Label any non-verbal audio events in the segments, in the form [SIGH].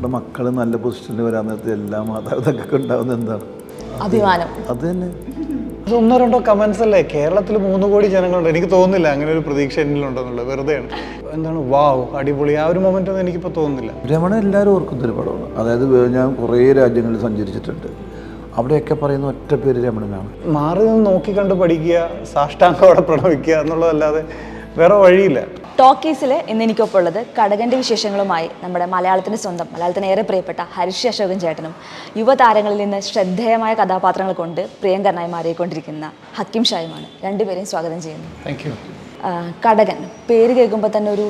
നമ്മുടെ മക്കൾ നല്ല പൊസിഷനിൽ വരാൻ നേരത്തെ എല്ലാ മാതാപിതാക്കൾക്ക് ഉണ്ടാവുന്ന എന്താണ്? അഭിമാനം. അത് തന്നെ. അത് ഒന്നോ രണ്ടോ കമന്റ്സ് അല്ലേ? കേരളത്തിൽ മൂന്ന് കോടി ജനങ്ങളുണ്ട്. എനിക്ക് തോന്നുന്നില്ല അങ്ങനെ ഒരു പ്രതീക്ഷ എന്നിലുണ്ടെന്നുള്ളത്. വെറുതെയാണ് എന്താണ്? വാവ് അടിപൊളി. ആ ഒരു മൊമെന്റ് ഒന്നും എനിക്കിപ്പോൾ തോന്നുന്നില്ല. രമണ എല്ലാവരും ഓർക്കുന്ന ഒരു പടമാണ്. അതായത് ഞാൻ കുറേ രാജ്യങ്ങളിൽ സഞ്ചരിച്ചിട്ടുണ്ട്. അവിടെയൊക്കെ പറയുന്ന ഒറ്റ പേര് രമണനാണ്. മാറി നിന്ന് നോക്കി കണ്ട് പഠിക്കുക സാഷ്ടാംഗം അവിടെ പ്രണവിക്കുക എന്നുള്ളതല്ലാതെ വേറെ വഴിയില്ല. ടോക്കീസിൽ ഇന്ന് എനിക്കൊപ്പം ഉള്ളത് കടകന്റെ വിശേഷങ്ങളുമായി നമ്മുടെ മലയാളത്തിന്റെ സ്വന്തം മലയാളത്തിന് ഏറെ പ്രിയപ്പെട്ട ഹരിഷ് അശോകൻ ചേട്ടനും യുവതാരങ്ങളിൽ നിന്ന് ശ്രദ്ധേയമായ കഥാപാത്രങ്ങൾ കൊണ്ട് പ്രിയങ്കരനായി മാറിക്കൊണ്ടിരിക്കുന്ന ഹക്കിം ഷായുമാണ്. രണ്ടുപേരെയും സ്വാഗതം ചെയ്യുന്നു. താങ്ക് കടകൻ. പേര് കേൾക്കുമ്പോൾ തന്നെ ഒരു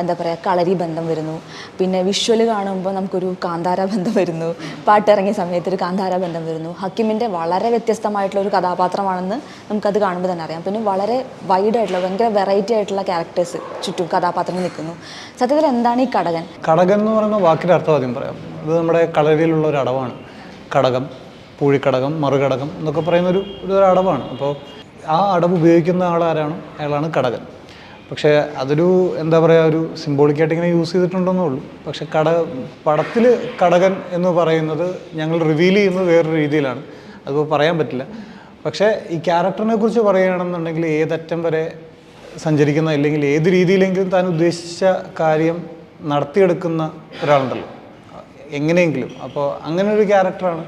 എന്താ പറയുക കളരി ബന്ധം വരുന്നു. പിന്നെ വിഷ്വൽ കാണുമ്പോൾ നമുക്കൊരു കാന്താര ബന്ധം വരുന്നു. പാട്ടിറങ്ങിയ സമയത്ത് ഒരു കാന്താര ബന്ധം വരുന്നു. ഹക്കിമിന്റെ വളരെ വ്യത്യസ്തമായിട്ടുള്ള ഒരു കഥാപാത്രമാണെന്ന് നമുക്കത് കാണുമ്പോൾ തന്നെ അറിയാം. പിന്നെ വളരെ വൈഡ് ആയിട്ടുള്ള ഭയങ്കര വെറൈറ്റി ആയിട്ടുള്ള ക്യാരക്ടേഴ്സ് ചുറ്റും കഥാപാത്രങ്ങൾ നിൽക്കുന്നു. സത്യത്തിൽ എന്താണ് ഈ കടകൻ? കടകൻ എന്ന് പറയുന്ന വാക്കിന്റെ അർത്ഥം ആദ്യം പറയാം. അത് നമ്മുടെ കളരിയിലുള്ള ഒരു അടവാണ്. കടകം പൂഴിക്കടകം മറുകടകം എന്നൊക്കെ പറയുന്ന ഒരു ഒരു അടവാണ്. അപ്പോൾ ആ അടവ് ഉപയോഗിക്കുന്ന ആളാരാണ്? അയാളാണ് കടകൻ. പക്ഷേ അതൊരു എന്താ പറയുക ഒരു സിംബോളിക്കായിട്ട് ഇങ്ങനെ യൂസ് ചെയ്തിട്ടുണ്ടെന്നേ ഉള്ളൂ. പക്ഷെ കട പടത്തിൽ കടകൻ എന്ന് പറയുന്നത് ഞങ്ങൾ റിവീൽ ചെയ്യുന്നത് വേറൊരു രീതിയിലാണ്. അതിപ്പോൾ പറയാൻ പറ്റില്ല. പക്ഷേ ഈ ക്യാരക്ടറിനെ കുറിച്ച് പറയുകയാണെന്നുണ്ടെങ്കിൽ ഏതറ്റം വരെ സഞ്ചരിക്കുന്ന അല്ലെങ്കിൽ ഏത് രീതിയിലെങ്കിലും താൻ ഉദ്ദേശിച്ച കാര്യം നടത്തിയെടുക്കുന്ന ഒരാളുണ്ടല്ലോ. എങ്ങനെയെങ്കിലും. അപ്പോൾ അങ്ങനെ ഒരു ക്യാരക്ടറാണ്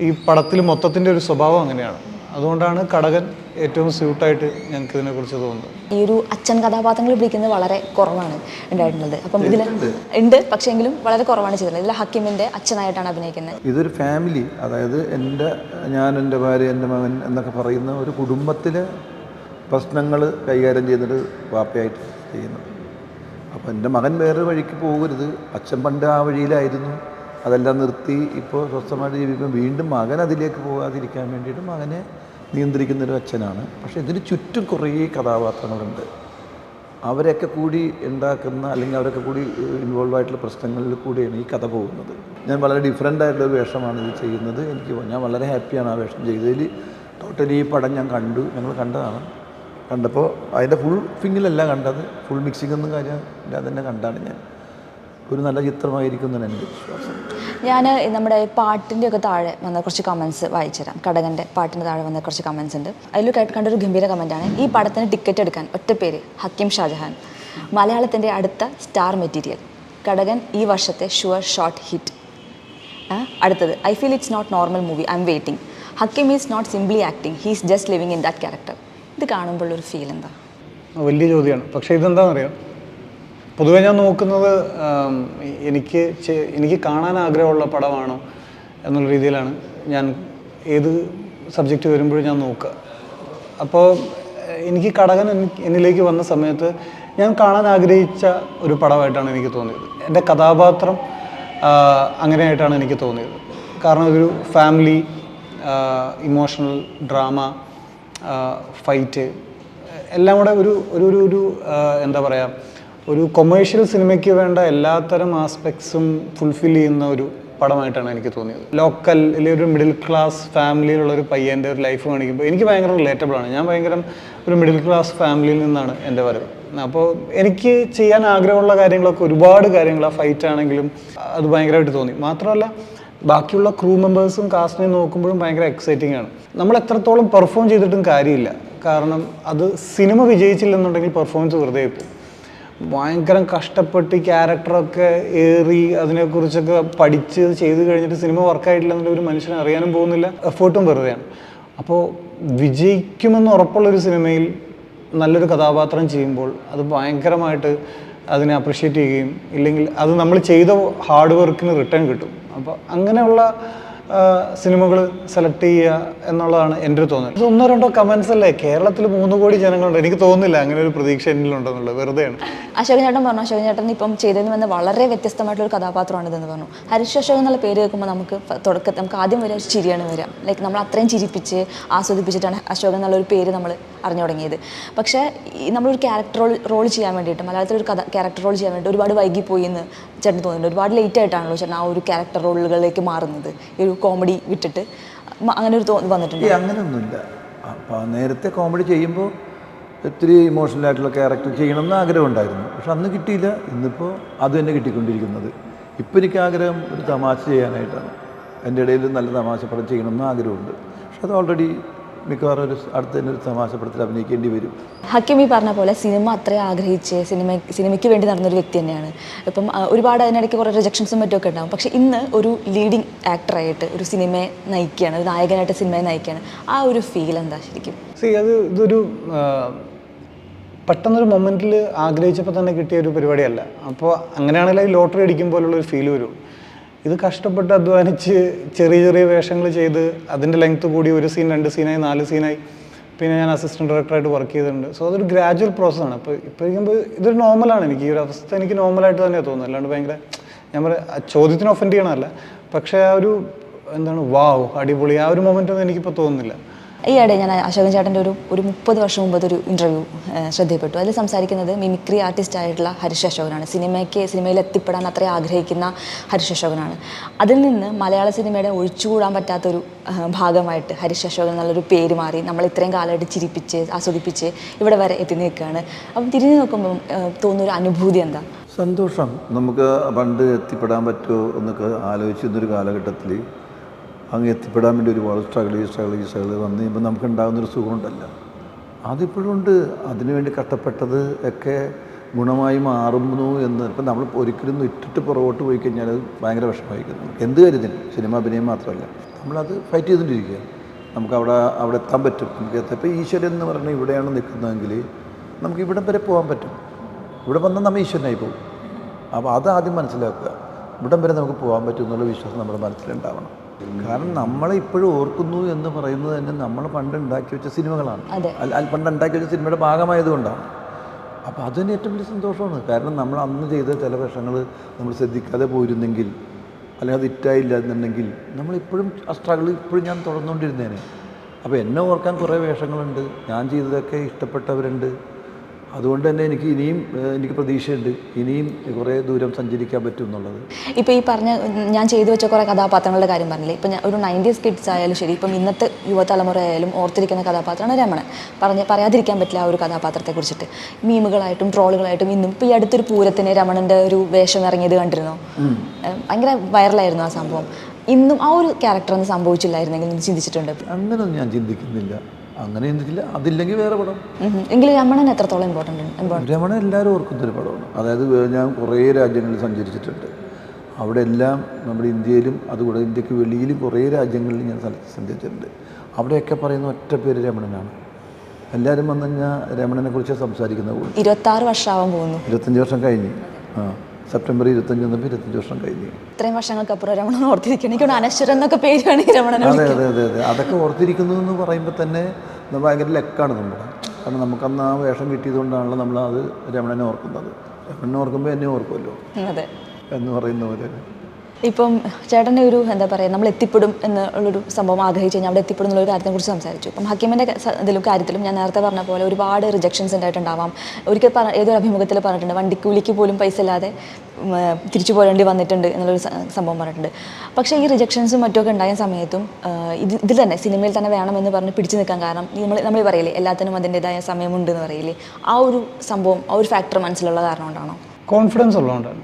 ഈ പടത്തിൽ മൊത്തത്തിന്റെ ഒരു സ്വഭാവം അങ്ങനെയാണ്. അതുകൊണ്ടാണ് കടകൻ ഏറ്റവും സ്യൂട്ടായിട്ട് ഞങ്ങൾക്ക് ഇതിനെ കുറിച്ച് തോന്നുന്നത്. ഈ ഒരു അച്ഛൻ കഥാപാത്രങ്ങൾ പിടിക്കുന്നത് വളരെ കുറവാണ് ഉണ്ടായിട്ടുള്ളത്. അപ്പം ഇതിൽ ഉണ്ട് പക്ഷേ എങ്കിലും വളരെ കുറവാണ് ചെയ്തിട്ടുള്ളത്. ഇതിൽ ഹക്കിമിന്റെ അച്ഛനായിട്ടാണ് അഭിനയിക്കുന്നത്. ഇതൊരു ഫാമിലി അതായത് എന്റെ ഞാൻ എന്റെ ഭാര്യ എന്റെ മകൻ എന്നൊക്കെ പറയുന്ന ഒരു കുടുംബത്തിലെ പ്രശ്നങ്ങൾ കൈകാര്യം ചെയ്യുന്നത് വാപ്പയായിട്ട് ചെയ്യുന്നത് അപ്പം എന്റെ മകൻ വേറൊരു വഴിക്ക് പോകരുത്. അച്ഛൻ പണ്ട് ആ വഴിയിലായിരുന്നു. അതെല്ലാം നിർത്തി ഇപ്പോൾ സ്വസ്ഥമായിട്ട് ജീവിക്കുമ്പോൾ വീണ്ടും മകൻ അതിലേക്ക് പോകാതിരിക്കാൻ വേണ്ടിയിട്ട് മകനെ നിയന്ത്രിക്കുന്നൊരു അച്ഛനാണ്. പക്ഷേ ഇതിന് ചുറ്റും കുറേ കഥാപാത്രങ്ങളുണ്ട്. അവരൊക്കെ കൂടി ഉണ്ടാക്കുന്ന അല്ലെങ്കിൽ അവരൊക്കെ കൂടി ഇൻവോൾവ് ആയിട്ടുള്ള പ്രശ്നങ്ങളിൽ കൂടിയാണ് ഈ കഥ പോകുന്നത്. ഞാൻ വളരെ ഡിഫറെന്റ് ആയിട്ടുള്ള വേഷമാണ് ഇത് ചെയ്യുന്നത്. എനിക്ക് ഞാൻ വളരെ ഹാപ്പിയാണ് ആ വേഷം ചെയ്തതിൽ. ടോട്ടലി ഈ പടം ഞാൻ കണ്ടു. ഞങ്ങൾ കണ്ടതാണ്. കണ്ടപ്പോൾ അതിന്റെ ഫുൾ ഫിങ്ങിലല്ല കണ്ടത്. ഫുൾ മിക്സിംഗ് ഒന്നും കാര്യം ഇല്ലാതെ തന്നെ കണ്ടാണ് ഞാൻ. ഒരു നല്ല ചിത്രമായിരിക്കും എന്നാണ് എന്റെ വിശ്വാസം. ഞാൻ നമ്മുടെ പാട്ടിന്റെ ഒക്കെ താഴെ വന്ന കുറച്ച് കമൻസ് വായിച്ചുതരാം. കടകന്റെ പാട്ടിന്റെ താഴെ വന്ന കുറച്ച് കമൻസ് ഉണ്ട്. അതിൽ കണ്ട ഒരു ഗംഭീര കമന്റാണ് ഈ പടത്തിന് ടിക്കറ്റ് എടുക്കാൻ ഒറ്റ പേര് ഹക്കിം ഷാജഹാൻ. മലയാളത്തിന്റെ അടുത്ത സ്റ്റാർ മെറ്റീരിയൽ കടകൻ ഈ വർഷത്തെ ഷുവർ ഷോർട്ട് ഹിറ്റ് അടുത്തത് I feel it's not normal movie I'm waiting Hakim is not simply acting he's just living in that character ഇത് കാണുമ്പോൾ ഒരു ഫീൽ എന്താ? വലിയ ചോദ്യമാണ്. പക്ഷേ ഇതെന്താണെന്നറിയാം? പൊതുവേ ഞാൻ നോക്കുന്നത് എനിക്ക് എനിക്ക് കാണാൻ ആഗ്രഹമുള്ള പടമാണോ എന്നുള്ള രീതിയിലാണ് ഞാൻ ഏത് സബ്ജക്റ്റ് വരുമ്പോഴും ഞാൻ നോക്കുക. അപ്പോൾ എനിക്ക് കടകൻ എന്നിലേക്ക് വന്ന സമയത്ത് ഞാൻ കാണാൻ ആഗ്രഹിച്ച ഒരു പടമായിട്ടാണ് എനിക്ക് തോന്നിയത്. എന്റെ കഥാപാത്രം അങ്ങനെയായിട്ടാണ് എനിക്ക് തോന്നിയത്. കാരണം ഒരു ഫാമിലി ഇമോഷണൽ ഡ്രാമ ഫൈറ്റ് എല്ലാം കൂടെ ഒരു ഒരു ഒരു എന്താ പറയുക ഒരു കൊമേഴ്ഷ്യൽ സിനിമയ്ക്ക് വേണ്ട എല്ലാത്തരം ആസ്പെക്ട്സും ഫുൾഫിൽ ചെയ്യുന്ന ഒരു പടമായിട്ടാണ് എനിക്ക് തോന്നിയത്. ലോക്കൽ അല്ലെങ്കിൽ ഒരു മിഡിൽ ക്ലാസ് ഫാമിലിയിലുള്ള ഒരു പയ്യന്റെ ഒരു ലൈഫ് കാണിക്കുമ്പോൾ എനിക്ക് ഭയങ്കര റിലേറ്റബിൾ ആണ്. ഞാൻ ഭയങ്കര ഒരു മിഡിൽ ക്ലാസ് ഫാമിലിയിൽ നിന്നാണ് എന്റെ വരവ്. അപ്പോൾ എനിക്ക് ചെയ്യാൻ ആഗ്രഹമുള്ള കാര്യങ്ങളൊക്കെ ഒരുപാട് കാര്യങ്ങൾ ആ ഫൈറ്റ് ആണെങ്കിലും അത് ഭയങ്കരമായിട്ട് തോന്നി. മാത്രമല്ല ബാക്കിയുള്ള ക്രൂ മെമ്പേഴ്സും കാസ്റ്റിനെയും നോക്കുമ്പോഴും ഭയങ്കര എക്സൈറ്റിംഗ് ആണ്. നമ്മൾ എത്രത്തോളം പെർഫോം ചെയ്തിട്ടും കാര്യമില്ല. കാരണം അത് സിനിമ വിജയിച്ചില്ലെന്നുണ്ടെങ്കിൽ പെർഫോമൻസ് വെറുതെ പോകും ഭയങ്കര കഷ്ടപ്പെട്ട് ക്യാരക്ടറൊക്കെ ഏറി അതിനെക്കുറിച്ചൊക്കെ പഠിച്ച് ചെയ്ത് കഴിഞ്ഞിട്ട് സിനിമ വർക്കായിട്ടില്ല എന്നുള്ള ഒരു മനുഷ്യനെ അറിയാനും പോകുന്നില്ല എഫേർട്ടും വെറുതെയാണ്. അപ്പോൾ വിജയിക്കുമെന്ന് ഉറപ്പുള്ളൊരു സിനിമയിൽ നല്ലൊരു കഥാപാത്രം ചെയ്യുമ്പോൾ അത് ഭയങ്കരമായിട്ട് അതിനെ അപ്രിഷ്യേറ്റ് ചെയ്യുകയും ഇല്ലെങ്കിൽ അത് നമ്മൾ ചെയ്ത ഹാർഡ് വർക്കിന് റിട്ടേൺ കിട്ടും. അപ്പോൾ അങ്ങനെയുള്ള സിനിമകൾ സെലക്ട് ചെയ്യുക എന്നുള്ളതാണ് എന്റെ ഒരു തോന്നൽ. ഒന്നോ രണ്ടോ കമൻസ് അല്ലേ? കേരളത്തിൽ മൂന്ന് കോടി ജനങ്ങളുണ്ട്. എനിക്ക് തോന്നുന്നില്ല അങ്ങനെ ഒരു പ്രതീക്ഷ എന്നിലുണ്ടെന്നുള്ളത്. വെറുതെയാണ്. അശോകൻ ചേട്ടൻ പറഞ്ഞു. അശോകൻ ചേട്ടൻ ഇപ്പം ചെയ്തതെന്ന് വന്ന വളരെ വ്യത്യസ്തമായിട്ടുള്ള ഒരു കഥാപാത്രമാണ് ഇതെന്ന് പറഞ്ഞു. ഹരിഷ് അശോകൻ എന്നുള്ള പേര് കേൾക്കുമ്പോൾ നമുക്ക് തുടക്കത്തിൽ നമുക്ക് ആദ്യം വരെ ഒരു ചിരിയാണ് വരിക. ലൈക്ക് നമ്മൾ അത്രയും ചിരിപ്പിച്ച് ആസ്വദിപ്പിച്ചിട്ടാണ് അശോകൻ എന്നുള്ള ഒരു പേര് നമ്മൾ അറിഞ്ഞു തുടങ്ങിയത്. പക്ഷേ നമ്മളൊരു ക്യാരക്ടർ റോൾ റോൾ ചെയ്യാൻ വേണ്ടിയിട്ട് മലയാളത്തിൽ ഒരു കഥ ക്യാരക്ടർ റോൾ ചെയ്യാൻ വേണ്ടി ഒരുപാട് വൈകിപ്പോയി എന്ന് ചേട്ടൻ തോന്നുന്നുണ്ട്. ഒരുപാട് ലേറ്റ് ആയിട്ടാണല്ലോ ചേട്ടൻ ആ ഒരു ക്യാരക്ടർ റോളുകളിലേക്ക് മാറുന്നത്. ഒരു കോമഡി വിട്ടിട്ട്. അങ്ങനെ ഒരു വന്നിട്ടുണ്ട്. അങ്ങനെയൊന്നുമില്ല അപ്പോൾ നേരത്തെ കോമഡി ചെയ്യുമ്പോൾ ഒത്തിരി ഇമോഷണൽ ആയിട്ടുള്ള ക്യാരക്ടർ ചെയ്യണമെന്ന് ആഗ്രഹമുണ്ടായിരുന്നു പക്ഷെ അന്ന് കിട്ടിയില്ല. ഇന്നിപ്പോൾ അത് തന്നെ കിട്ടിക്കൊണ്ടിരിക്കുന്നത്. ഇപ്പം എനിക്ക് ആഗ്രഹം ഒരു തമാശ ചെയ്യാനായിട്ടാണ്. എന്റെ ഇടയിൽ നല്ല തമാശ പടം ചെയ്യണമെന്ന് ആഗ്രഹമുണ്ട്. പക്ഷെ അത് ഓൾറെഡി മിക്കവാറും ഒരു അടുത്ത തന്നെ ഒരു തമാശപ്പെടുത്തിൽ അഭിനയിക്കേണ്ടി വരും. ഹക്കിമി ഈ പറഞ്ഞ പോലെ സിനിമ അത്രയും ആഗ്രഹിച്ച് സിനിമ സിനിമയ്ക്ക് വേണ്ടി നടന്നൊരു വ്യക്തി തന്നെയാണ്. ഇപ്പം ഒരുപാട് അതിനിടയ്ക്ക് കുറേ റിജക്ഷൻസും മറ്റുമൊക്കെ ഉണ്ടാവും. പക്ഷേ ഇന്ന് ഒരു ലീഡിങ് ആക്ടറായിട്ട് ഒരു സിനിമയെ നയിക്കുകയാണ് ഒരു നായകനായിട്ട് സിനിമയെ നയിക്കുകയാണ്. ആ ഒരു ഫീൽ എന്താ ശരിക്കും? സി അത് ഇതൊരു പെട്ടെന്നൊരു മൊമെന്റിൽ ആഗ്രഹിച്ചപ്പോൾ തന്നെ കിട്ടിയ ഒരു പരിപാടിയല്ല. അപ്പോൾ അങ്ങനെയാണെങ്കിൽ ലോട്ടറി അടിക്കും പോലുള്ള ഒരു ഫീൽ വരും. ഇത് കഷ്ടപ്പെട്ട് അധ്വാനിച്ച് ചെറിയ ചെറിയ വേഷങ്ങൾ ചെയ്ത് അതിന്റെ ലെങ്ത് കൂടി ഒരു സീൻ രണ്ട് സീനായി നാല് സീനായി പിന്നെ ഞാൻ അസിസ്റ്റന്റ് ഡയറക്ടറായിട്ട് വർക്ക് ചെയ്തിട്ടുണ്ട്. സോ അതൊരു ഗ്രാജുവൽ പ്രോസസ്സാണ് അപ്പോൾ ഇപ്പോൾ ഇരിക്കുമ്പോൾ ഇതൊരു നോർമലാണ് എനിക്ക്. ഈ ഒരു അവസ്ഥ എനിക്ക് നോർമലായിട്ട് തന്നെ തോന്നുന്നത്. അല്ലാണ്ട് ഭയങ്കര ഞാൻ പറയാം ചോദ്യത്തിന് ഒഫൻഡ് ചെയ്യണമല്ല പക്ഷേ ആ ഒരു എന്താണ് വാവ് അടിപൊളി. ആ ഒരു മൊമെന്റ് ഒന്നും എനിക്കിപ്പോൾ തോന്നുന്നില്ല. ഈയിടെ ഞാൻ അശോകൻ ചേട്ടന്റെ ഒരു ഒരു മുപ്പത് വർഷം മുമ്പത്തെ ഒരു ഇന്റർവ്യൂ ശ്രദ്ധയിൽപ്പെട്ടു. അതിൽ സംസാരിക്കുന്നത് മിമിക്രി ആർട്ടിസ്റ്റ് ആയിട്ടുള്ള ഹരിഷ് അശോകനാണ്. സിനിമയ്ക്ക് സിനിമയിൽ എത്തിപ്പെടാൻ അത്രയും ആഗ്രഹിക്കുന്ന ഹരിഷ് അശോകനാണ്. അതിൽ നിന്ന് മലയാള സിനിമയുടെ ഒഴിച്ചുകൂടാൻ പറ്റാത്തൊരു ഭാഗമായിട്ട് ഹരിഷ് അശോകൻ എന്നുള്ളൊരു പേര് മാറി നമ്മൾ ഇത്രയും കാലമായിട്ട് ചിരിപ്പിച്ച് ആസ്വദിപ്പിച്ച് ഇവിടെ വരെ എത്തി നിൽക്കുകയാണ്. അപ്പം തിരിഞ്ഞു നോക്കുമ്പം ആ, തോന്നുന്നൊരു അനുഭൂതി എന്താ? സന്തോഷം. നമുക്ക് പണ്ട് എത്തിപ്പെടാൻ പറ്റുമോ എന്നൊക്കെ ആലോചിച്ചിരുന്നൊരു കാലഘട്ടത്തിൽ അങ്ങ് എത്തിപ്പെടാൻ വേണ്ടി ഒരുപാട് സ്ട്രഗിൾ ചെയ്ത് സ്ട്രഗിൾ ചെയ്ത് സ്ട്രഗിൾ ചെയ്ത് വന്ന് നമുക്ക് ഉണ്ടാകുന്നൊരു സുഖമുണ്ടല്ല അതിപ്പോഴും ഉണ്ട്. അതിനുവേണ്ടി കഷ്ടപ്പെട്ടത് ഒക്കെ ഗുണമായി മാറുന്നു എന്ന് ഇപ്പം നമ്മൾ ഒരിക്കലും ഇട്ടിട്ട് പുറകോട്ട് പോയി കഴിഞ്ഞാൽ അത് ഭയങ്കര വിഷമമായിരിക്കുന്നു എന്ത് കരുതി സിനിമ അഭിനയം മാത്രമല്ല. നമ്മളത് ഫൈറ്റ് ചെയ്തുകൊണ്ടിരിക്കുക നമുക്ക് അവിടെ അവിടെ എത്താൻ പറ്റും. നമുക്ക് എത്തപ്പോൾ ഈശ്വരൻ എന്ന് പറഞ്ഞാൽ ഇവിടെയാണ് നിൽക്കുന്നതെങ്കിൽ നമുക്ക് ഇവിടം വരെ പോകാൻ പറ്റും. ഇവിടെ വന്നാൽ നമ്മൾ ഈശ്വരനായി പോകും. അപ്പോൾ അത് ആദ്യം മനസ്സിലാക്കുക. ഇവിടം വരെ നമുക്ക് പോകാൻ പറ്റും എന്നുള്ള വിശ്വാസം നമ്മുടെ മനസ്സിലുണ്ടാവണം. കാരണം നമ്മൾ ഇപ്പോഴും ഓർക്കുന്നു എന്ന് പറയുന്നത് തന്നെ നമ്മൾ പണ്ട് ഉണ്ടാക്കി വെച്ച സിനിമകളാണ്. പണ്ട് ഉണ്ടാക്കി വെച്ച സിനിമയുടെ ഭാഗമായതുകൊണ്ടാണ്. അപ്പോൾ അത് തന്നെ ഏറ്റവും വലിയ സന്തോഷമാണ്. കാരണം നമ്മൾ അന്ന് ചെയ്ത ചില വേഷങ്ങൾ നമ്മൾ ശ്രദ്ധിക്കാതെ പോയിരുന്നെങ്കിൽ അല്ലെങ്കിൽ അത് ഇറ്റായില്ല എന്നുണ്ടെങ്കിൽ നമ്മളിപ്പോഴും ആ സ്ട്രഗിൾ ഇപ്പോഴും ഞാൻ തുടർന്നുകൊണ്ടിരുന്നേനെ. അപ്പോൾ എന്നെ ഓർക്കാൻ കുറേ വേഷങ്ങളുണ്ട്. ഞാൻ ചെയ്തതൊക്കെ ഇഷ്ടപ്പെട്ടവരുണ്ട്. അതുകൊണ്ട് തന്നെ എനിക്ക് ഇനിയും എനിക്ക് പ്രതീക്ഷയുണ്ട്. ഇനിയും കുറേ ദൂരം സഞ്ചരിക്കാൻ പറ്റും എന്നുള്ളത്. ഇപ്പോൾ ഈ പറഞ്ഞ ഞാൻ ചെയ്തു വെച്ച കുറേ കഥാപാത്രങ്ങളുടെ കാര്യം പറഞ്ഞില്ലേ? ഇപ്പം ഞാൻ ഒരു നയന്റീസ് കിഡ്സ് ആയാലും ശരി ഇപ്പം ഇന്നത്തെ യുവതലമുറ ആയാലും ഓർത്തിരിക്കുന്ന കഥാപാത്രമാണ് രമണൻ. പറഞ്ഞ് പറയാതിരിക്കാൻ പറ്റില്ല ആ ഒരു കഥാപാത്രത്തെ കുറിച്ചിട്ട്. മീമുകളായിട്ടും ട്രോളുകളായിട്ടും ഇന്നും. ഇപ്പോൾ ഈ അടുത്തൊരു പൂരത്തിന് രമണന്റെ ഒരു വേഷം ഇറങ്ങിയത് കണ്ടിരുന്നോ? ഭയങ്കര വൈറലായിരുന്നു ആ സംഭവം. ഇന്നും ആ ഒരു ക്യാരക്ടർ ഒന്നും സംഭവിച്ചില്ലായിരുന്നെങ്കിൽ ചിന്തിച്ചിട്ടുണ്ട്? അങ്ങനെയൊന്നും ഞാൻ ചിന്തിക്കുന്നില്ല. അങ്ങനെ ഇല്ല അതില്ലെങ്കിൽ വേറെ പടം. എങ്കിലും രമണൻ എത്രത്തോളം ഇമ്പോർട്ടന്റ് ഇമ്പോർട്ടന്റ് രമണ എല്ലാവരും ഓർക്കുന്നൊരു പടമാണ്. അതായത് ഞാൻ കുറേ രാജ്യങ്ങളിൽ സഞ്ചരിച്ചിട്ടുണ്ട്. അവിടെ എല്ലാം നമ്മുടെ ഇന്ത്യയിലും അതുകൂടെ ഇന്ത്യയ്ക്ക് വെളിയിലും കുറേ രാജ്യങ്ങളിൽ ഞാൻ സഞ്ചരിച്ചിട്ടുണ്ട്. അവിടെയൊക്കെ പറയുന്ന ഒറ്റ പേര് രമണനാണ്. എല്ലാവരും വന്നു കഴിഞ്ഞാൽ രമണനെ കുറിച്ച് സംസാരിക്കുന്ന ഇരുപത്തി ആറ് വർഷമാവാൻ പോകുന്നു. ഇരുപത്തഞ്ച് വർഷം കഴിഞ്ഞ്. ആ. സെപ്റ്റംബർ ഇരുപത്തഞ്ച് വന്നപ്പോൾ ഇരുപത്തഞ്ച് വർഷം കഴിഞ്ഞ്. ഇത്രയും വർഷങ്ങൾക്കപ്പുറം രമണൻ ഓർത്തിരിക്കണം. എനിക്ക് അനശ്വരൻ എന്നൊക്കെ പേരാണ് ഈ രമണൻ അതെ അതെ അതെ അതെ. അതൊക്കെ ഓർത്തിരിക്കുന്നു എന്ന് പറയുമ്പോൾ തന്നെ ഭയങ്കര ലെക്കാണ് നമ്മുടെ കാരണം നമുക്കന്ന് ആ വേഷം കിട്ടിയതുകൊണ്ടാണല്ലോ നമ്മൾ അത് രമണനെ ഓർക്കുന്നത്. രമണനെ ഓർക്കുമ്പോൾ എന്നെ ഓർക്കുമല്ലോ അതെ. എന്ന് പറയുന്ന പോലെ. ഇപ്പം ചേട്ടന്റെ ഒരു എന്താ പറയുക നമ്മൾ എത്തിപ്പെടും എന്നുള്ളൊരു സംഭവം ആഗ്രഹിച്ച് കഴിഞ്ഞാൽ അവിടെ എത്തിപ്പെടും എന്നുള്ള കാര്യത്തെ കുറിച്ച് സംസാരിച്ചു. അപ്പം ഹക്കീമിന്റെ ഇതിലും കാര്യത്തിലും ഞാൻ നേരത്തെ പറഞ്ഞ പോലെ ഒരുപാട് റിജക്ഷൻസ് ഉണ്ടായിട്ടുണ്ടാവാം. ഒരിക്കൽ ഏതൊരു അഭിമുഖത്തിൽ പറഞ്ഞിട്ടുണ്ട് വണ്ടിക്കൂലിക്ക് പോലും പൈസ ഇല്ലാതെ തിരിച്ചു പോരേണ്ടി വന്നിട്ടുണ്ട് എന്നുള്ളൊരു സംഭവം പറഞ്ഞിട്ടുണ്ട്. പക്ഷേ ഈ റിജക്ഷൻസും മറ്റുമൊക്കെ ഉണ്ടായ സമയത്തും ഇത് ഇതിൽ തന്നെ സിനിമയിൽ തന്നെ വേണമെന്ന് പറഞ്ഞ് പിടിച്ചു നിൽക്കാൻ കാരണം നമ്മൾ നമ്മൾ പറയില്ലേ എല്ലാത്തിനും അതിന്റെതായ സമയമുണ്ട് എന്ന് പറയില്ലേ? ആ ഒരു സംഭവം ആ ഒരു ഫാക്ടർ മനസ്സിലുള്ള കാരണം കൊണ്ടാണോ? കോൺഫിഡൻസ് ഉള്ളതുകൊണ്ടാണ്.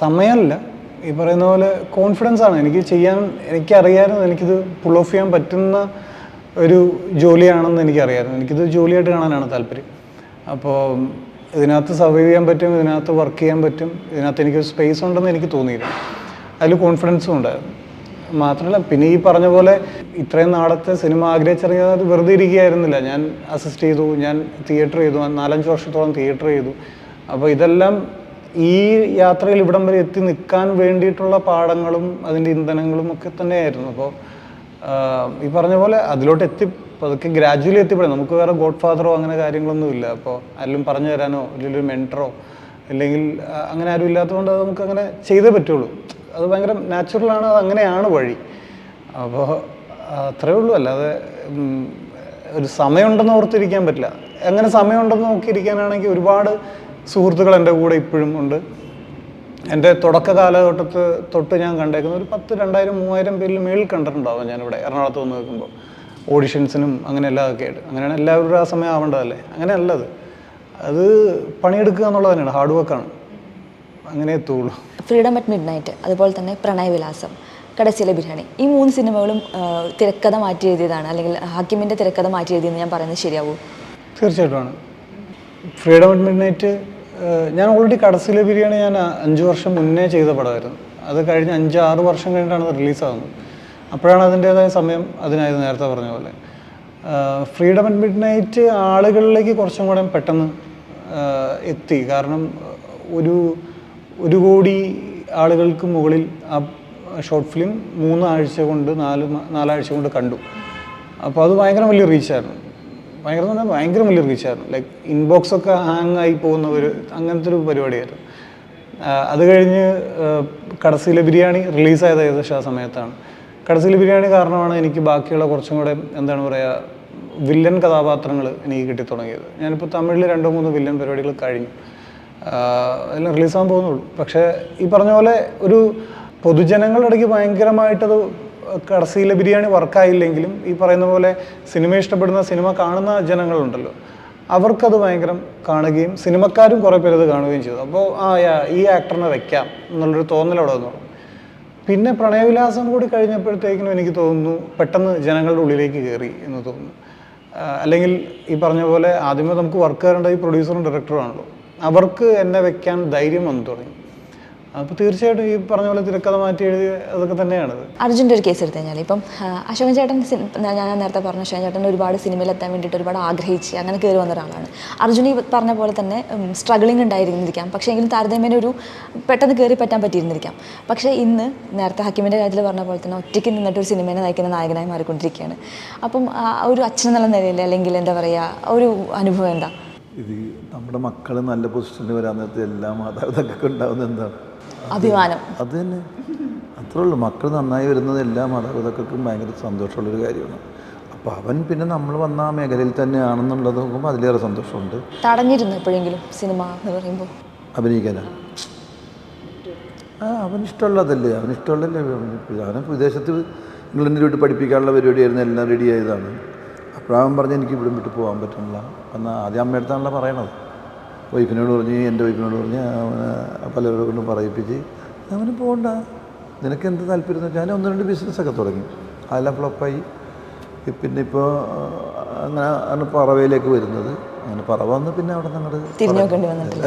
സമയമല്ല. ഈ പറയുന്ന പോലെ കോൺഫിഡൻസ് ആണ്. എനിക്ക് ചെയ്യാൻ എനിക്കറിയാമായിരുന്നു എനിക്കിത് പുൾ ഓഫ് ചെയ്യാൻ പറ്റുന്ന ഒരു ജോലിയാണെന്ന് എനിക്കറിയാമായിരുന്നു എനിക്കിത് ജോലിയായിട്ട് കാണാനാണ് താല്പര്യം. അപ്പോൾ ഇതിനകത്ത് സർവൈവ് ചെയ്യാൻ പറ്റും ഇതിനകത്ത് വർക്ക് ചെയ്യാൻ പറ്റും ഇതിനകത്ത് എനിക്ക് സ്പേസ് ഉണ്ടെന്ന് എനിക്ക് തോന്നിയിരുന്നു അതിൽ കോൺഫിഡൻസും ഉണ്ടായിരുന്നു. മാത്രമല്ല പിന്നെ ഈ പറഞ്ഞ പോലെ ഇത്രയും നാളത്തെ സിനിമ ആഗ്രഹിച്ചിറങ്ങിയത് വെറുതെ ഇരിക്കുകയായിരുന്നില്ല. ഞാൻ അസിസ്റ്റ് ചെയ്തു ഞാൻ തിയേറ്റർ ചെയ്തു നാലഞ്ച് വർഷത്തോളം തിയേറ്റർ ചെയ്തു. അപ്പോൾ ഇതെല്ലാം ഈ യാത്രയിൽ ഇവിടം വരെ എത്തി നിൽക്കാൻ വേണ്ടിയിട്ടുള്ള പാഠങ്ങളും അതിന്റെ ഇന്ധനങ്ങളും ഒക്കെ തന്നെയായിരുന്നു. അപ്പോൾ ഈ പറഞ്ഞ പോലെ അതിലോട്ട് എത്തി അതൊക്കെ ഗ്രാജുവലി എത്തിപ്പെടാം. നമുക്ക് വേറെ ഗോഡ് ഫാദറോ അങ്ങനെ കാര്യങ്ങളൊന്നും ഇല്ല. അപ്പോൾ ആരെങ്കിലും പറഞ്ഞു തരാനോ അല്ലെങ്കിൽ ഒരു മെന്ററോ അല്ലെങ്കിൽ അങ്ങനെ ആരും ഇല്ലാത്തതുകൊണ്ട് അത് നമുക്ക് അങ്ങനെ ചെയ്തേ പറ്റുള്ളൂ. അത് ഭയങ്കര നാച്ചുറലാണ് അത് അങ്ങനെയാണ് വഴി. അപ്പോൾ അത്രേ ഉള്ളൂ. അല്ലാതെ ഒരു സമയമുണ്ടെന്ന് ഓർത്തിരിക്കാൻ പറ്റില്ല. അങ്ങനെ സമയമുണ്ടെന്ന് നോക്കിയിരിക്കാനാണെങ്കിൽ ഒരുപാട് സുഹൃത്തുക്കൾ എന്റെ കൂടെ ഇപ്പോഴും ഉണ്ട്. എന്റെ തുടക്ക കാലഘട്ടത്ത് തൊട്ട് ഞാൻ കണ്ടേക്കുന്ന ഒരു പത്ത് രണ്ടായിരം മൂവായിരം പേരിൽ മേളിൽ കണ്ടിട്ടുണ്ടാവും ഞാനിവിടെ എറണാകുളത്ത് വന്ന് നിൽക്കുമ്പോൾ. ഓഡിഷൻസിനും അങ്ങനെ എല്ലാതൊക്കെ ആയിട്ട്. അങ്ങനെയാണ് എല്ലാവരും ആ സമയം ആവേണ്ടതല്ലേ? അങ്ങനെ അത് അത് പണിയെടുക്കുക എന്നുള്ളത് തന്നെയാണ് ഹാർഡ് വർക്കാണ് അങ്ങനെ എത്തുള്ളൂ. ഫ്രീഡം അറ്റ് മിഡ് നൈറ്റ് അതുപോലെ തന്നെ പ്രണയവിലാസം കടച്ചിലെ ബിരിയാണി. ഈ മൂന്ന് സിനിമകളും തിരക്കഥ മാറ്റി എഴുതിയതാണ്. അല്ലെങ്കിൽ ഹാക്കിമിന്റെ തിരക്കഥ മാറ്റി എഴുതിയെന്ന് ഞാൻ പറയുന്നത് ശരിയാവും? തീർച്ചയായിട്ടുമാണ് ഫ്രീഡം അറ്റ് മിഡ് നൈറ്റ് ഞാൻ ഓൾറെഡി കടസിലെ ബിരിയാണി ഞാൻ അഞ്ച് വർഷം മുന്നേ ചെയ്ത പടമായിരുന്നു. അത് കഴിഞ്ഞ് അഞ്ച് ആറ് വർഷം കഴിഞ്ഞിട്ടാണ് അത് റിലീസാകുന്നത് അപ്പോഴാണ് അതിന്റേതായ സമയം അതിനായത് നേരത്തെ പറഞ്ഞ പോലെ. ഫ്രീഡം അറ്റ് മിഡ് നൈറ്റ് ആളുകളിലേക്ക് കുറച്ചും കൂടെ പെട്ടെന്ന് എത്തി. കാരണം ഒരു ഒരു കോടി ആളുകൾക്ക് മുകളിൽ ആ ഷോർട്ട് ഫിലിം മൂന്നാഴ്ച കൊണ്ട് നാല് നാലാഴ്ച കൊണ്ട് കണ്ടു. അപ്പോൾ അത് ഭയങ്കര വലിയ റീച്ചായിരുന്നു ഭയങ്കര ഭയങ്കര വലിയ റീച്ചായിരുന്നു ലൈക്ക് ഇൻബോക്സ് ഒക്കെ ഹാങ് ആയി പോകുന്ന ഒരു അങ്ങനത്തെ ഒരു പരിപാടിയായിരുന്നു. അത് കഴിഞ്ഞ് കടസിലെ ബിരിയാണി റിലീസായത് ഏകദേശം ആ സമയത്താണ്. കടസിലെ ബിരിയാണി കാരണമാണ് എനിക്ക് ബാക്കിയുള്ള കുറച്ചും കൂടെ എന്താണ് പറയുക വില്ലൻ കഥാപാത്രങ്ങൾ എനിക്ക് കിട്ടി തുടങ്ങിയത്. ഞാനിപ്പോൾ തമിഴിൽ രണ്ടോ മൂന്നോ വില്ലൻ പരിപാടികൾ കഴിഞ്ഞു. എല്ലാം റിലീസാകാൻ പോകുന്നുള്ളൂ. പക്ഷേ ഈ പറഞ്ഞ പോലെ ഒരു പൊതുജനങ്ങളുടെ ഇടയ്ക്ക് ഭയങ്കരമായിട്ടത് കടസിയിലെ ബിരിയാണി വർക്കായില്ലെങ്കിലും ഈ പറയുന്ന പോലെ സിനിമ ഇഷ്ടപ്പെടുന്ന സിനിമ കാണുന്ന ജനങ്ങളുണ്ടല്ലോ. അവർക്കത് ഭയങ്കരം കാണുകയും സിനിമക്കാരും കുറേ പേരത് കാണുകയും ചെയ്തു. അപ്പോൾ ആ ഈ ആക്ടറിനെ വെക്കാം എന്നുള്ളൊരു തോന്നൽ അവിടെ വന്നു. പിന്നെ പ്രണയവിലാസം കൂടി കഴിഞ്ഞപ്പോഴത്തേക്കിനും എനിക്ക് തോന്നുന്നു പെട്ടെന്ന് ജനങ്ങളുടെ ഉള്ളിലേക്ക് കയറി എന്ന് തോന്നുന്നു. അല്ലെങ്കിൽ ഈ പറഞ്ഞ പോലെ ആദ്യമേ നമുക്ക് വർക്ക് കയറേണ്ട ഈ പ്രൊഡ്യൂസറും ഡയറക്ടറും ആണല്ലോ. അവർക്ക് എന്നെ വെക്കാൻ ധൈര്യം വന്നു തുടങ്ങി. അപ്പോൾ തീർച്ചയായിട്ടും ഈ പറഞ്ഞ പോലെ തിരക്കഥ മാറ്റി എഴുതി അതൊക്കെ തന്നെയാണ് അർജുന്റെ ഒരു കേസ് എടുത്തു കഴിഞ്ഞാൽ ഇപ്പം അശോകൻ ചേട്ടൻ ഞാൻ ഞാൻ നേരത്തെ പറഞ്ഞ അശോകൻ ചേട്ടൻ ഒരുപാട് സിനിമയിൽ എത്താൻ വേണ്ടിയിട്ട് ഒരുപാട് ആഗ്രഹിച്ച് അങ്ങനെ കയറി വന്ന ഒരാളാണ്. അർജുൻ ഈ പറഞ്ഞ പോലെ തന്നെ സ്ട്രഗിളിംഗ് ഉണ്ടായിരുന്നിരിക്കാം. പക്ഷേ എങ്കിലും താരതമ്യേന ഒരു പെട്ടെന്ന് കയറി പറ്റാൻ പറ്റിയിരുന്നിരിക്കാം. പക്ഷേ ഇന്ന് നേരത്തെ ഹക്കിമിന്റെ കാര്യത്തിൽ പറഞ്ഞ പോലെ തന്നെ ഒറ്റയ്ക്ക് നിന്നിട്ട് ഒരു സിനിമയെ നയിക്കുന്ന നായകനായി മാറിക്കൊണ്ടിരിക്കുകയാണ്. അപ്പം ഒരു അച്ഛൻ എന്നുള്ള നിലയിൽ അല്ലെങ്കിൽ എന്താ പറയുക ഒരു അനുഭവം എന്താ? ഇത് നമ്മുടെ മക്കൾ നല്ല പൊസിഷനിൽ വരാൻ നേരത്തെ എല്ലാ മാതാപിതാക്കൾക്കും ഉണ്ടാവുന്നത് എന്താണ്? അഭിമാനം. അത് തന്നെ. അത്രേ ഉള്ളൂ. മക്കൾ നന്നായി വരുന്നത് എല്ലാ മാതാപിതാക്കൾക്കും ഭയങ്കര സന്തോഷമുള്ളൊരു കാര്യമാണ്. അപ്പോൾ അവൻ പിന്നെ നമ്മൾ വന്ന ആ മേഖലയിൽ തന്നെയാണെന്നുള്ളത് നോക്കുമ്പോൾ അതിലേറെ സന്തോഷമുണ്ട്. തടഞ്ഞിരുന്നു എപ്പോഴെങ്കിലും സിനിമ എന്ന് പറയുമ്പോൾ അഭിനയിക്കാനാണ് ആ അവൻ ഇഷ്ടമുള്ളതല്ലേ. അവൻ ഇഷ്ടമുള്ളതല്ലേ. അവന് വിദേശത്ത് ഇംഗ്ലണ്ടിൽ വിട്ട് പഠിപ്പിക്കാനുള്ള പരിപാടിയായിരുന്നു. എല്ലാം റെഡി ആയതാണ്. അപ്പോഴവൻ പറഞ്ഞ് എനിക്ക് ഇവിടെ വിട്ട് പോകാൻ പറ്റുന്നില്ല. എന്നാൽ ആദ്യം അമ്മയടുത്താണല്ലോ പറയണത്. വൈഫിനോട് പറഞ്ഞ് എന്റെ വൈഫിനോട് പറഞ്ഞ് പലരോട് കൊണ്ട് പറയിപ്പിച്ച് അവന് പോകണ്ട നിനക്ക് എന്ത് താല്പര്യം എന്ന് വെച്ചാൽ ഞാൻ ഒന്ന് രണ്ട് ബിസിനസ്സൊക്കെ തുടങ്ങി. അതെല്ലാം ഫ്ലോപ്പായി. പിന്നെ ഇപ്പോൾ അങ്ങനെ ആണ് പറവയിലേക്ക് വരുന്നത്. അങ്ങനെ പറവ വന്ന് പിന്നെ അവിടെ നിങ്ങൾ തിരിഞ്ഞോക്കേണ്ടി തിരിഞ്ഞു നോക്കേണ്ടി വന്നിട്ടില്ല.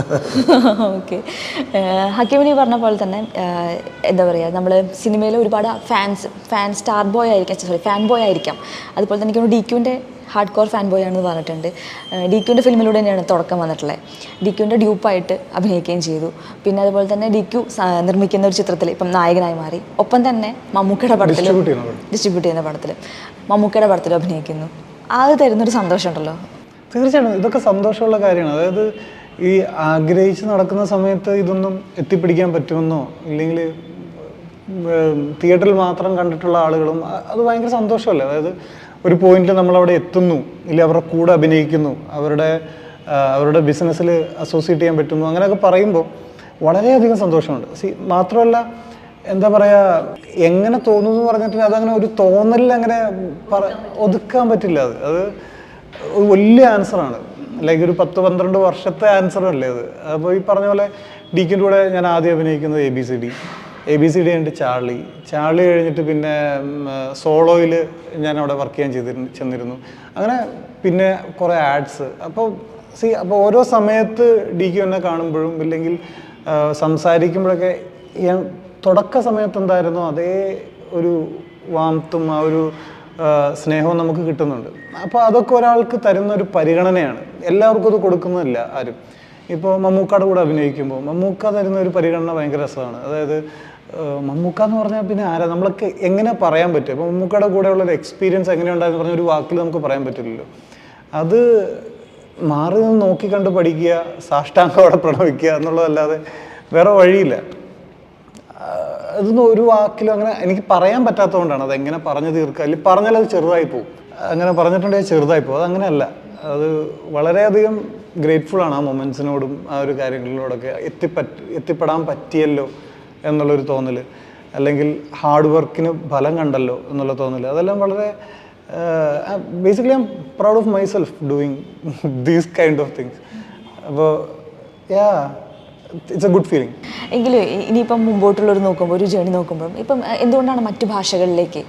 ഓക്കെ ഹക്കീമിനി പറഞ്ഞ പോലെ തന്നെ എന്താ പറയുക നമ്മൾ സിനിമയിൽ ഒരുപാട് ഫാൻസ് ഫാൻ സ്റ്റാർ ബോയ് ആയിരിക്കാം സോറി ഫാൻ ബോയ് ആയിരിക്കാം. അതുപോലെ തന്നെ എനിക്ക് ഡി ക്യൂന്റെ ഹാർഡ് കോർ ഫാൻ ബോയ് ആണെന്ന് പറഞ്ഞിട്ടുണ്ട്. ഡി ക്യൂന്റെ ഫിലിമിലൂടെ തന്നെയാണ് തുടക്കം വന്നിട്ടുള്ളത്. ഡി ക്യൂന്റെ ഡ്യൂപ്പായിട്ട് അഭിനയിക്കുകയും ചെയ്തു. പിന്നെ അതുപോലെ തന്നെ ഡി ക്യൂ നിർമ്മിക്കുന്ന ഒരു ചിത്രത്തിൽ ഇപ്പം നായകനായി മാറി. ഒപ്പം തന്നെ മമ്മൂക്കയുടെ പടത്തിൽ. ഡിസ്ട്രിബ്യൂട്ട് ചെയ്യുന്ന പടത്തിൽ മമ്മൂക്കയുടെ പടത്തിൽ അഭിനയിക്കുന്നു. അത് തരുന്നൊരു സന്തോഷമുണ്ടല്ലോ. തീർച്ചയായിട്ടും ഇതൊക്കെ സന്തോഷമുള്ള കാര്യമാണ്. അതായത് ഈ ആഗ്രഹിച്ച് നടക്കുന്ന സമയത്ത് ഇതൊന്നും എത്തിപ്പിടിക്കാൻ പറ്റുമെന്നോ ഇല്ലെങ്കിൽ തിയേറ്ററിൽ മാത്രം കണ്ടിട്ടുള്ള ആളുകളും അത് ഭയങ്കര സന്തോഷമല്ലേ? അതായത് ഒരു പോയിന്റിൽ നമ്മളവിടെ എത്തുന്നു ഇല്ല അവരുടെ കൂടെ അഭിനയിക്കുന്നു അവരുടെ അവരുടെ ബിസിനസ്സിൽ അസോസിയേറ്റ് ചെയ്യാൻ പറ്റുന്നു അങ്ങനെയൊക്കെ പറയുമ്പോൾ വളരെയധികം സന്തോഷമുണ്ട്. സി മാത്രമല്ല എന്താ പറയുക എങ്ങനെ തോന്നുന്നു പറഞ്ഞിട്ട് അതങ്ങനെ ഒരു തോന്നലിൽ അങ്ങനെ ഒതുക്കാൻ പറ്റില്ല അത്. അത് വലിയ ആൻസറാണ് ലൈക്ക് ഒരു പത്ത് പന്ത്രണ്ട് വർഷത്തെ ആൻസർ അല്ലേ അത്. അപ്പോൾ ഈ പറഞ്ഞ പോലെ ഡിക്കിന്റെ കൂടെ ഞാൻ ആദ്യം അഭിനയിക്കുന്നത് A B C D A B C D കഴിഞ്ഞിട്ട് ചാർളി. ചാർളി കഴിഞ്ഞിട്ട് പിന്നെ സോളോയിൽ ഞാൻ അവിടെ വർക്ക് ചെയ്യാൻ ചെയ്തിരുന്നു ചെന്നിരുന്നു. അങ്ങനെ പിന്നെ കുറേ ആഡ്സ് അപ്പോൾ സി അപ്പോൾ ഓരോ സമയത്ത് ഡി ക്യു എന്നെ കാണുമ്പോഴും ഇല്ലെങ്കിൽ സംസാരിക്കുമ്പോഴൊക്കെ തുടക്ക സമയത്ത് എന്തായിരുന്നു അതേ ഒരു വാമത്തും ആ ഒരു സ്നേഹവും നമുക്ക് കിട്ടുന്നുണ്ട്. അപ്പോൾ അതൊക്കെ ഒരാൾക്ക് തരുന്ന ഒരു പരിഗണനയാണ്. എല്ലാവർക്കും അത് കൊടുക്കുന്നില്ല ആരും. ഇപ്പോൾ മമ്മൂക്കയുടെ കൂടെ അഭിനയിക്കുമ്പോൾ മമ്മൂക്ക തരുന്ന ഒരു പരിഗണന ഭയങ്കര രസമാണ്. അതായത് മമ്മൂക്ക എന്ന് പറഞ്ഞാൽ പിന്നെ ആരാ? നമ്മളൊക്കെ എങ്ങനെ പറയാൻ പറ്റും? ഇപ്പോൾ മമ്മൂക്കയുടെ കൂടെയുള്ള ഒരു എക്സ്പീരിയൻസ് എങ്ങനെയുണ്ടായെന്ന് പറഞ്ഞ ഒരു വാക്കിൽ നമുക്ക് പറയാൻ പറ്റില്ലല്ലോ. അത് മാറി നിന്ന് നോക്കിക്കണ്ട് പഠിക്കുക സാഷ്ടാംഗം അവിടെ പ്രണവിക്കുക എന്നുള്ളതല്ലാതെ വേറെ വഴിയില്ല. അതൊന്നും ഒരു വാക്കിലും അങ്ങനെ എനിക്ക് പറയാൻ പറ്റാത്തതുകൊണ്ടാണ് അതെങ്ങനെ പറഞ്ഞു തീർക്കുക. അല്ലെങ്കിൽ പറഞ്ഞാൽ അത് ചെറുതായി പോകും അങ്ങനെ പറഞ്ഞിട്ടുണ്ടെങ്കിൽ ചെറുതായി പോകും അതങ്ങനെയല്ല അത് വളരെയധികം ഗ്രേറ്റ്ഫുൾ ആണ് ആ മൊമെൻസിനോടും ആ ഒരു കാര്യങ്ങളിലോടൊക്കെ എത്തിപ്പറ്റ എത്തിപ്പെടാൻ പറ്റിയല്ലോ എന്നുള്ളൊരു തോന്നൽ അല്ലെങ്കിൽ ഹാർഡ് വർക്കിന് ഫലം കണ്ടല്ലോ എന്നുള്ള തോന്നൽ അതെല്ലാം വളരെ basically I proud of myself doing these kind of things അപ്പോൾ yeah it's a good feeling എങ്കിലും ഇനിയിപ്പം മുമ്പോട്ടുള്ളവർ നോക്കുമ്പോൾ ഒരു ജേണി നോക്കുമ്പോൾ ഇപ്പം എന്തുകൊണ്ടാണ് മറ്റു ഭാഷകളിലേക്ക്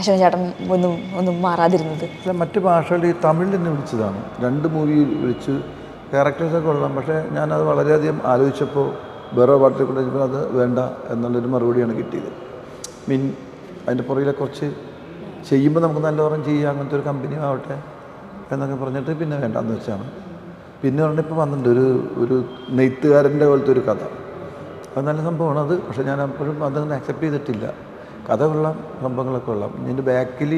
അശോകൻ ചേട്ടൻ ഒന്നും ഒന്നും മാറാതിരുന്നത്? അല്ല മറ്റു ഭാഷകളിൽ ഈ തമിഴിൽ നിന്ന് വിളിച്ചതാണ്. രണ്ട് മൂവി വിളിച്ച് ക്യാരക്ടേഴ്സൊക്കെ കൊള്ളാം. പക്ഷേ ഞാനത് വളരെയധികം ആലോചിച്ചപ്പോൾ വേറെ പാട്ടിൽ കൊണ്ടുവച്ചപ്പോൾ അത് വേണ്ട എന്നുള്ളൊരു മറുപടിയാണ് കിട്ടിയത്. മീൻ അതിന്റെ പുറകിലെ കുറച്ച് ചെയ്യുമ്പോൾ നമുക്ക് നല്ലവണ്ണം ചെയ്യാം അങ്ങനത്തെ ഒരു കമ്പനി ആവട്ടെ എന്നൊക്കെ പറഞ്ഞിട്ട് പിന്നെ വേണ്ടെന്ന് വെച്ചാണ്. പിന്നെ പറഞ്ഞിട്ട് ഇപ്പോൾ വന്നിട്ടുണ്ട് ഒരു ഒരു നെയ്ത്തുകാരന്റെ പോലത്തെ ഒരു കഥ. അത് നല്ല സംഭവമാണ് അത്. പക്ഷേ ഞാൻ അപ്പോഴും അതങ്ങനെ ആക്സെപ്റ്റ് ചെയ്തിട്ടില്ല. കഥ കൊള്ളാം സംഭവങ്ങളൊക്കെ കൊള്ളാം. ഇതിന്റെ ബാക്കിൽ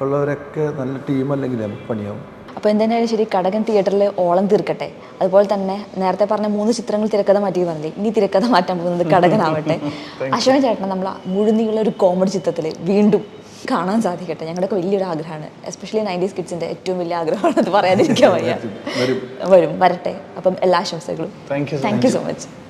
ഉള്ളവരൊക്കെ നല്ല ടീം അല്ലെങ്കിൽ നമുക്ക് പണിയാവും. അപ്പോൾ എന്തായാലും ശരി കടകൻ തിയേറ്ററിൽ ഓളം തീർക്കട്ടെ. അതുപോലെ തന്നെ നേരത്തെ പറഞ്ഞ മൂന്ന് ചിത്രങ്ങൾ തിരക്കഥ മാറ്റി പറഞ്ഞില്ലേ? ഇനി തിരക്കഥ മാറ്റാൻ പോകുന്നത് കടകനാവട്ടെ. [LAUGHS] അശോകൻ ചേട്ടനെ നമ്മൾ മുഴുന്നിയുള്ള ഒരു കോമഡി ചിത്രത്തിൽ വീണ്ടും കാണാൻ സാധിക്കട്ടെ. ഞങ്ങളുടെയൊക്കെ വലിയൊരു ആഗ്രഹമാണ് എസ്പെഷ്യലി നയന്റീസ് കിഡ്സിന്റെ ഏറ്റവും വലിയ ആഗ്രഹമാണ് അത് പറയാതിരിക്കാൻ വയ്യ. വരും. വരും. വരട്ടെ. അപ്പം എല്ലാ ആശംസകളും. Thank you so much